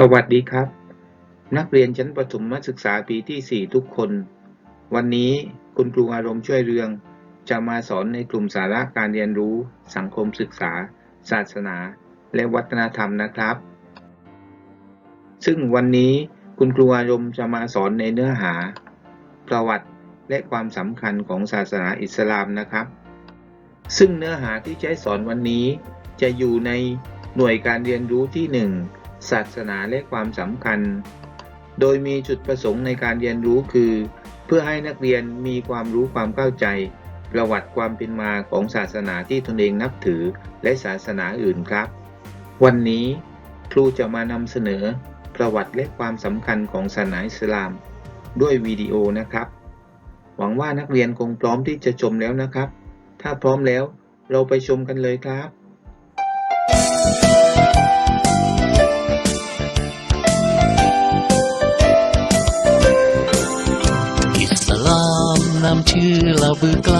สวัสดีครับ นักเรียนชั้นประถมศึกษาปีที่ 4 ทุกคน วันนี้คุณครูอารมณ์ช่วยเรือง จะมาสอนในกลุ่มสาระการเรียนรู้ สังคมศึกษา ศาสนา และวัฒนธรรมนะครับ ซึ่งวันนี้คุณครูอารมณ์จะมาสอนในเนื้อหา ประวัติและความสำคัญของศาสนาอิสลามนะครับ ซึ่งเนื้อหาที่ใช้สอนวันนี้จะอยู่ในหน่วยการเรียนรู้ที่ 1 ศาสนาและความสำคัญ โดยมีจุดประสงค์ในการเรียนรู้คือ เพื่อให้นักเรียนมีความรู้ความเข้าใจ ประวัติความเป็นมาของศาสนาที่ตนเองนับถือและศาสนาอื่นครับ วันนี้ครูจะมานำเสนอ ประวัติและความสำคัญของศาสนาอิสลาม ด้วยวิดีโอนะครับ หวังว่านักเรียนคงพร้อมที่จะชมแล้วนะครับ ถ้าพร้อมแล้วเราไปชมกันเลยครับามนำชื่อเราบือไกล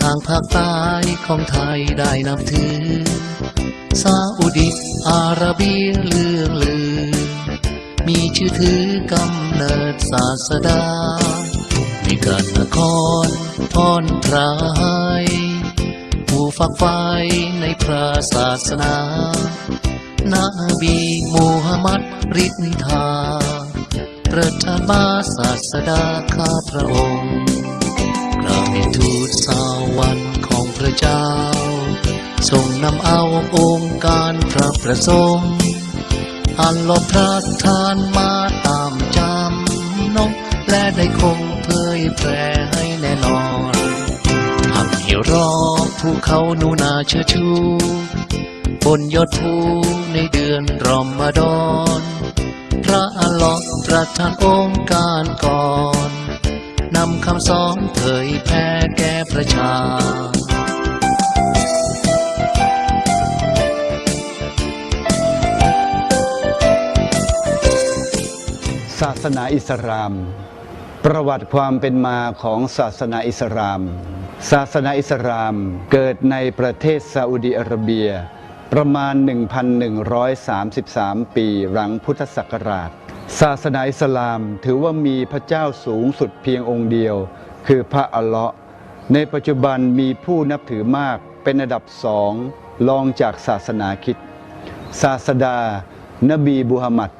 ทางภาคใต้ของไทยได้นับถือ ซาอุดิอาระเบียเลื่องลือ มีชื่อถือกำเนิดศาสดา มีการนครพรพรายผู้ฝักใฝ่ในพระศาสนา นาบีมูฮัมมัดริทธา ประทานมาศาสดาข้าพระองค์กราบทูตสวรรค์ของพระเจ้า ทรงนำเอาองค์การพระประสงค์อันลบพระทานมาตามจำนงและได้คงเผยแพร่ให้แน่นอนหากให้รอผู้เขาหนูนาเชื่อชู บนยอดภูในเดือนรอมฎอนพระอั ลอฮ์ตรัสทานองค์การก่อน นำคำสอนเผยแผ่แก่ประชาศาสนาอิสลาม ประวัติความเป็นมาของศาสนาอิสลาม ศาสนาอิสลามเกิดในประเทศซาอุดิอาระเบีย ประมาณ 1,133 ปีหลังพุทธศักราช ศาสนาอิสลามถือว่ามีพระเจ้าสูงสุดเพียงองค์เดียว คือพระอัลเลาะห์ในปัจจุบันมีผู้นับถือมากเป็นอันดับสองรองจากศาสนาคิด ศาสดา นบีบูฮัมมัด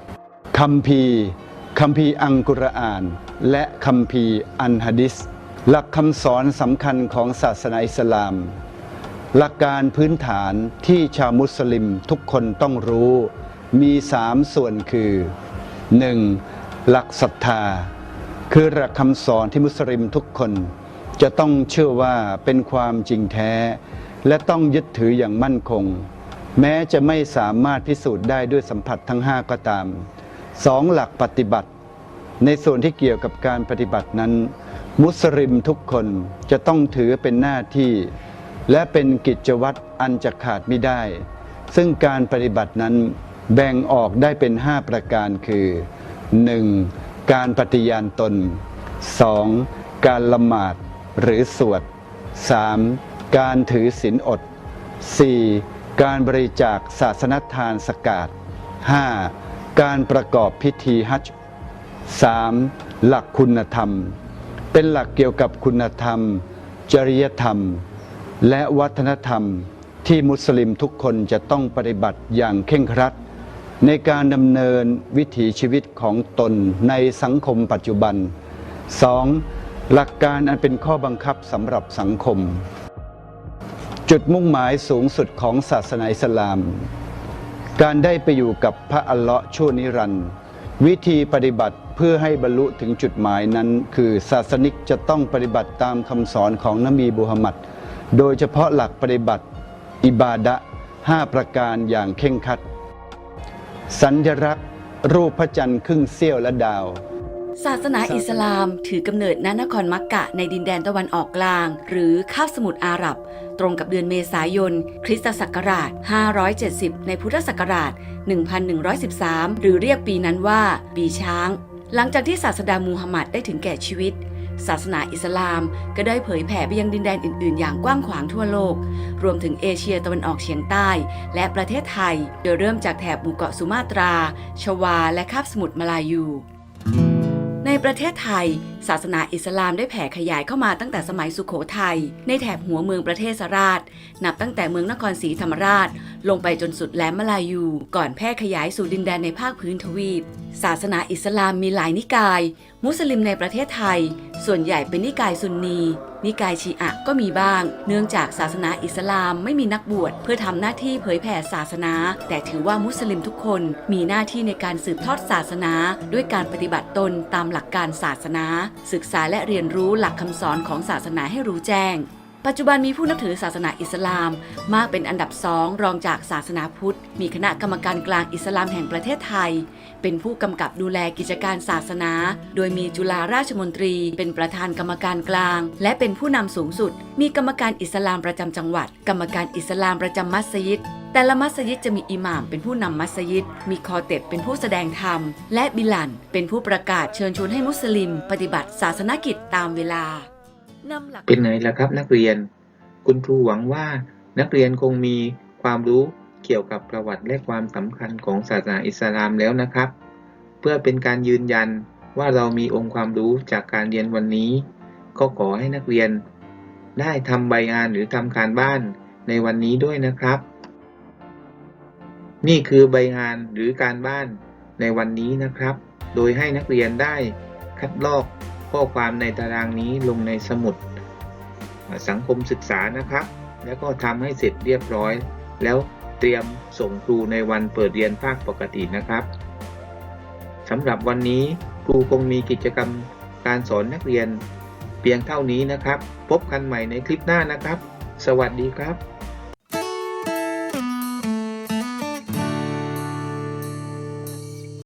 คัมภีร์คัมภีร์อังกุรอาน และคัมภีร์อันฮะดิษหลักคำสอนสำคัญของศาสนาอิสลาม หลักการพื้นฐานที่ชาวมุสลิมทุกคนต้องรู้ มีสามส่วนคือ 1. หลักศรัทธา คือหลักคำสอนที่มุสลิมทุกคน จะต้องเชื่อว่าเป็นความจริงแท้ และต้องยึดถืออย่างมั่นคง แม้จะไม่สามารถพิสูจน์ได้ด้วยสัมผัสทั้งห้าก็ตามสองหลักปฏิบัติ ในส่วนที่เกี่ยวกับการปฏิบัตินั้น มุสลิมทุกคนจะต้องถือเป็นหน้าที่ และเป็นกิจวัตรอันจะขาดไม่ได้ ซึ่งการปฏิบัตินั้น แบ่งออกได้เป็น 5 ประการคือ 1. การปฏิญาณตน 2. การละหมาดหรือสวด 3. การถือศีลอด 4. การบริจาคศาสนทานสกาด 5. การประกอบพิธีฮัจญ์ 3. หลักคุณธรรม เป็นหลักเกี่ยวกับคุณธรรม จริยธรรม และวัฒนธรรมที่มุสลิมทุกคนจะต้องปฏิบัติอย่างเคร่งครัด ในการดำเนินวิถีชีวิตของตนในสังคมปัจจุบัน 2. หลักการอันเป็นข้อบังคับสำหรับสังคม จุดมุ่งหมายสูงสุดของศาสนาอิสลาม การได้ไปอยู่กับพระอัลเลาะห์ชั่วนิรันดร์วิธีปฏิบัติเพื่อให้บรรลุถึงจุดหมายนั้น คือศาสนิกจะต้องปฏิบัติตามคำสอนของนบีบูฮัมมัด โดยเฉพาะหลักปฏิบัติ อิบาดะห้าประการอย่างเข่งครัด สัญลักษณ์ รูปพระจันทร์ครึ่งเสี้ยวและดาว ศาสนาอิสลามถือกำเนิดณนครมักกะในดินแดนตะวันออกกลาง หรือคาบสมุทรอาหรับ ตรงกับเดือนเมษายน คริสตศักราช 570 ในพุทธศักราช 1113 หรือเรียกปีนั้นว่า ปีช้าง หลังจากที่ศาสดามูฮัมหมัดได้ถึงแก่ชีวิต ศาสนาอิสลาม ก็ได้เผยแผ่ไปยังดินแดนอื่น ๆ อย่างกว้างขวางทั่วโลก รวมถึงเอเชียตะวันออกเฉียงใต้ และประเทศไทย โดยเริ่มจากแถบหมู่เกาะสุมาตรา ชวา และคาบสมุทรมาลายู ในประเทศไทย ศาสนาอิสลามได้แผ่ขยายเข้ามาตั้งแต่สมัยสุขโขทัยในแถบหัวเมืองประเทศสราช นับตั้งแต่เมืองนครศรีธรรมราช ลงไปจนสุดแหลมมาลายู ก่อนแพร่ขยายสู่ดินแดนในภาคพื้นทวีป ศาสนาอิสลามมีหลายนิกาย มุสลิมในประเทศไทย ส่วนใหญ่เป็นนิกายซุนนี นิกายชีอะก็มีบ้าง เนื่องจากศาสนาอิสลามไม่มีนักบวชเพื่อทำหน้าที่เผยแผ่ศาสนา แต่ถือว่ามุสลิมทุกคนมีหน้าที่ในการสืบทอดศาสนา ด้วยการปฏิบัติตนตามหลักการศาสนา ศึกษาและเรียนรู้หลักคำสอนของศาสนาให้รู้แจ้ง ปัจจุบันมีผู้นับถือศาสนาอิสลาม มากเป็นอันดับสองรองจากศาสนาพุทธ มีคณะกรรมการกลางอิสลามแห่งประเทศไทย เป็นผู้กำกับดูแลกิจการศาสนา โดยมีจุฬาราชมนตรีเป็นประธานกรรมการกลาง และเป็นผู้นำสูงสุด มีกรรมการอิสลามประจำจังหวัด กรรมการอิสลามประจำมัสยิดแต่ละมัสยิดจะมีอิหม่ามเป็นผู้นำมัสยิด มีคอเต็บเป็นผู้แสดงธรรม และบิลันเป็นผู้ประกาศเชิญชวนให้มุสลิม ปฏิบัติศาสนกิจตามเวลา เป็นไงล่ะครับนักเรียน คุณครูหวังว่านักเรียนคงมีความรู้เกี่ยวกับประวัติและความสำคัญของศาสนาอิสลามแล้วนะครับ เพื่อเป็นการยืนยันว่าเรามีองค์ความรู้จากการเรียนวันนี้ ก็ขอให้นักเรียน ได้ทำใบงานหรือทำการบ้านในวันนี้ด้วยนะครับ นี่คือใบงานหรือการบ้านในวันนี้นะครับ โดยให้นักเรียนได้คัดลอก ข้อความในตารางนี้ลงในสมุดสังคมศึกษานะครับ แล้วก็ทำให้เสร็จเรียบร้อย แล้วเตรียมส่งครูในวันเปิดเรียนภาคปกตินะครับสำหรับวันนี้ครูคงมีกิจกรรมการสอนนักเรียนเพียงเท่านี้นะครับ พบกันใหม่ในคลิปหน้านะครับ สวัสดีครับ